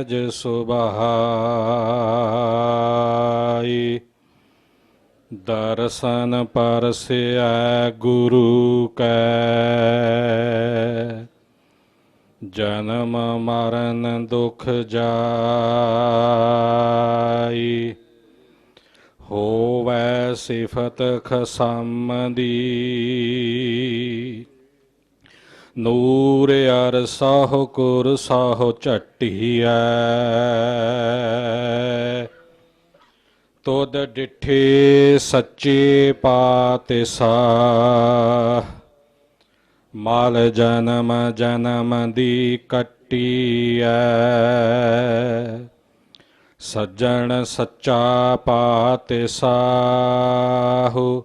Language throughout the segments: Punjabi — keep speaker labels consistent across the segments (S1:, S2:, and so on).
S1: ਅਜ ਸੁਭਾਈ। ਦਰਸ਼ਨ ਪਰਸਿਆ ਗੁਰੂ ਕੈ। ਜਨਮ ਮਰਨ ਦੁਖ ਜਾਈ। ਹੋਵੈ ਸਿਫਤ ਖਸਮ ਦੀ। ਨੂਰ ਅਰ ਸਾਹੁ ਕੁਰ ਸਾਹੁ ਝਟੀਐ। ਤੁਧ ਡਿਠੇ ਸੱਚੇ ਪਾਤਿਸਾ ਮਾਲ ਜਨਮ ਜਨਮ ਦੀ ਕੱਟੀਐ। ਸੱਜਣ ਸੱਚਾ ਪਾਤਿਸਾਹੂ।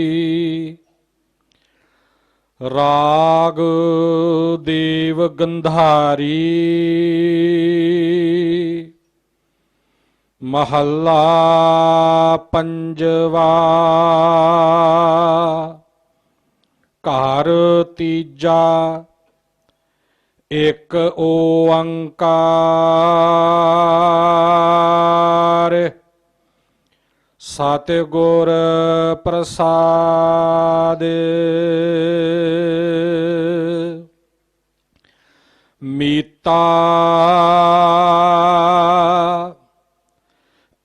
S1: ਰਾਗ ਦੇਵ ਗੰਧਾਰੀ। ਮਹੱਲਾ ਪੰਜਵਾ। ਘਰ ਤੀਜਾ। ਇਕ ਓੰਕਾਰ ਸਤਿਗੁਰ ਪ੍ਰਸਾਦ। ਮੀਤਾ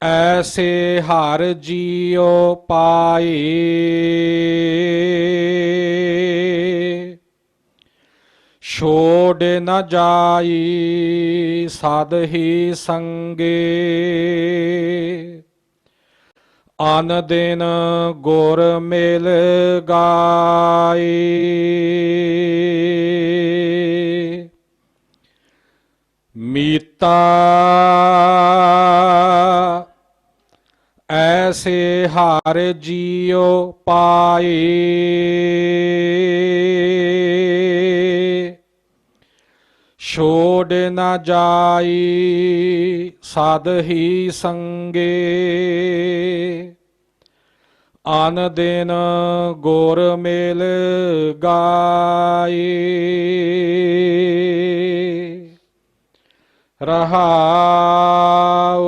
S1: ਐਸੇ ਹਰ ਜੀਉ ਪਾਈ। ਛੋੜ ਨ ਜਾਈ ਸਦ ਹੀ ਸੰਗੇ। ਅਨ ਦਿਨ ਗੁਰ ਮੇਲ ਗਾਏ ਮੀਤਾ ਐਸੇ ਹਰ ਜੀਉ ਪਾਏ ਛੋੜ ਨਾ ਜਾਈ, ਸਦ ਹੀ ਸੰਗੇ। ਆਨ ਦਿਨ ਗੋਰ ਮੇਲ ਗਾਏ ਰਹਾਉ,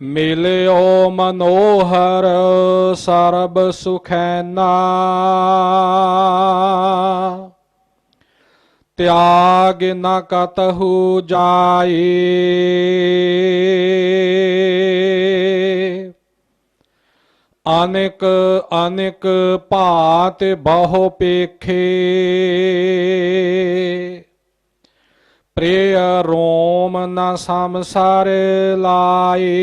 S1: ਮਿਲਿਓ ਮਨੋਹਰ ਸਰਬ ਸੁਖੈਨਾ ਤਿਆਗ ਨ ਕਤਹੁ ਜਾਏ। ਅਨੇਕ ਅਨੇਕ ਭਾਤ ਬਹੁ ਪੇਖੇ। ਪ੍ਰਿਯ ਰੋਮ ਨ ਸੰਸਾਰ ਲਾਏ।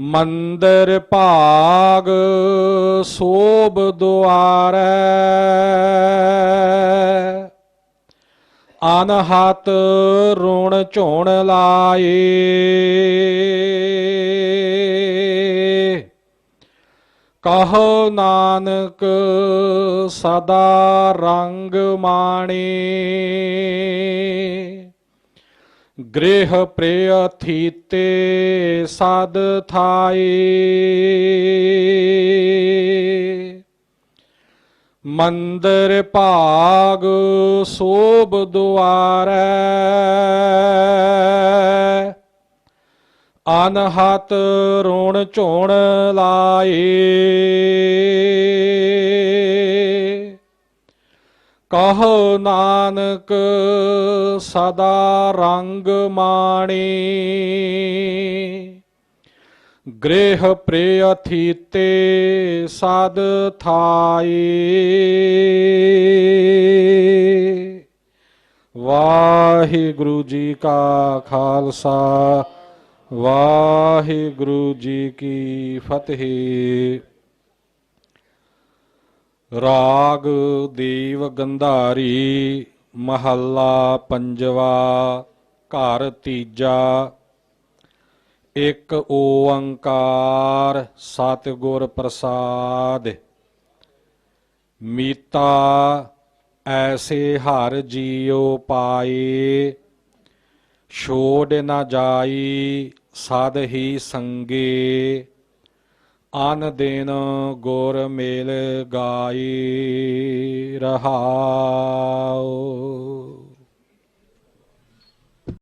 S1: ਮੰਦਰ ਭਾਗ ਸੋਭ ਦੁਆਰੈ। ਅਨਹਤ ਰੁਣ ਝੋਣ ਲਾਏ। ਕਹੋ ਨਾਨਕ ਸਦਾ ਰੰਗ ਮਾਣੇ। ਗ੍ਰਹਿ ਪ੍ਰਿਯ ਥੀਤੇ ਸਦ ਥਾਈ ਮੰਦਰ ਭਾਗ ਸੋਭ ਦੁਆਰੈ। ਅਨਹਤ ਰੋਣ ਝੋਣ ਲਾਏ। ਕਹੋ ਨਾਨਕ, ਸਦਾ ਰੰਗ ਮਾਣੇ। ਗ੍ਰਹਿ ਪ੍ਰਿਯਥੀਤੇ ਸਦ ਥਾਏ ਵਾਹਿਗੁਰੂ ਜੀ ਕਾ ਖਾਲਸਾ, ਵਾਹਿਗੁਰੂ ਜੀ ਕੀ ਫਤਿਹ। ਰਾਗ ਦੇਵ ਗੰਧਾਰੀ, ਮਹੱਲਾ ਪੰਜਵਾ, ਘਰ ਤੀਜਾ। ਇੱਕ ਓੰਕਾਰ ਸਤਿਗੁਰ ਪ੍ਰਸਾਦ। ਮੀਤਾ, ਐਸੇ ਹਰ ਜੀਉ ਪਾਏ। ਛੋੜ ਨਾ ਜਾਈ ਸਦ ਹੀ ਸੰਗੇ। ਅਨ ਦਿਨ ਗੁਰ ਮੇਲ ਗਾਈ ਰਹਾਉ।